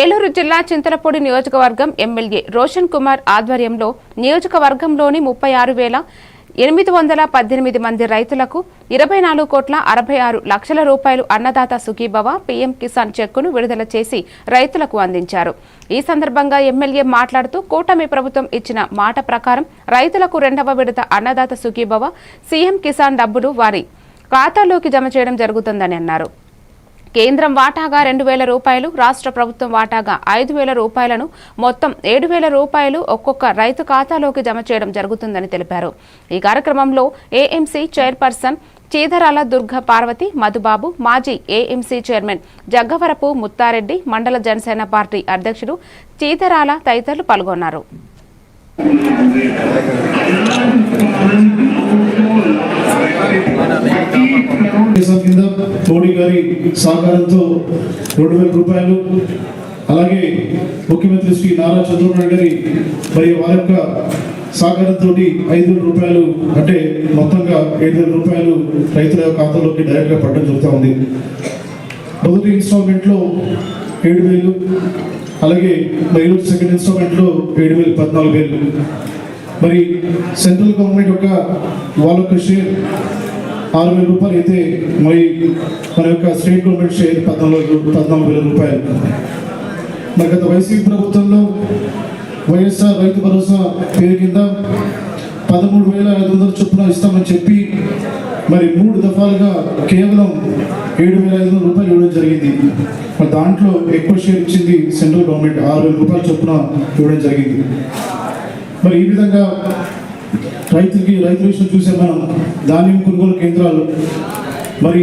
ఏలూరు జిల్లా చింతలపూడి నియోజకవర్గం ఎమ్మెల్యే రోషన్ కుమార్ ఆధ్వర్యంలో నియోజకవర్గంలోని ముప్పై ఆరు వేల ఎనిమిది వందల పద్దెనిమిది మంది రైతులకు ఇరవై నాలుగు కోట్ల అరవై ఆరు లక్షల రూపాయలు అన్నదాత సుఖీభవ పీఎం కిసాన్ చెక్కును విడుదల చేసి రైతులకు అందించారు. ఈ సందర్భంగా ఎమ్మెల్యే మాట్లాడుతూ కూటమి ప్రభుత్వం ఇచ్చిన మాట ప్రకారం రైతులకు రెండవ విడత అన్నదాత సుఖీభవ సీఎం కిసాన్ డబ్బులు వారి ఖాతాలోకి జమ చేయడం జరుగుతుందని అన్నారు. కేంద్రం వాటాగా రెండు వేల రూపాయలు రాష్ట్ర ప్రభుత్వం వాటాగా ఐదు వేల రూపాయలను మొత్తం ఏడు వేల రూపాయలు ఒక్కొక్క రైతు ఖాతాలోకి జమ చేయడం జరుగుతుందని తెలిపారు. ఈ కార్యక్రమంలో ఏఎంసీ చైర్పర్సన్ చీదరాల దుర్గ పార్వతి మధుబాబు మాజీ ఏఎంసీ చైర్మన్ జగ్గవరపు ముత్తారెడ్డి మండల జనసేన పార్టీ అధ్యక్షుడు చీదరాల తదితరులు పాల్గొన్నారు. మోడీ గారి సహకారంతో రెండు వేల రూపాయలు అలాగే ముఖ్యమంత్రి శ్రీ నారా చంద్రబాబు గారి మరి వారి యొక్క సహకారంతో ఐదు వేల రూపాయలు అంటే మొత్తంగా ఏడు వేల రూపాయలు రైతుల ఖాతాలోకి డైరెక్ట్గా పడడం జరుగుతూ ఉంది. మొదటి ఇన్స్టాల్మెంట్లో ఏడు వేలు అలాగే మరి సెకండ్ ఇన్స్టాల్మెంట్లో ఏడు వేలు పద్నాలుగు వేలు. మరి సెంట్రల్ గవర్నమెంట్ యొక్క వాళ్ళ యొక్క షేర్ ఆరు వేల రూపాయలు అయితే మరి మన యొక్క స్టేట్ గవర్నమెంట్ షేర్ పద్నాలుగు పద్నాలుగు వేల రూపాయలు. మరి గత వైసీపీ ప్రభుత్వంలో వైఎస్ఆర్ రైతు భరోసా పేరు కింద పదమూడు వేల ఐదు వందల చొప్పున ఇస్తామని చెప్పి మరి మూడు దఫాలుగా కేవలం ఏడు వేల ఐదు వందల రూపాయలు ఇవ్వడం జరిగింది. మరి దాంట్లో ఎక్కువ షేర్ ఇచ్చింది సెంట్రల్ గవర్నమెంట్ ఆరు వేల రూపాయల చొప్పున ఇవ్వడం జరిగింది. మరి ఈ విధంగా రైతులకి రైతు విషయం చూసే మనం ధాన్యం కొనుగోలు కేంద్రాలు. మరి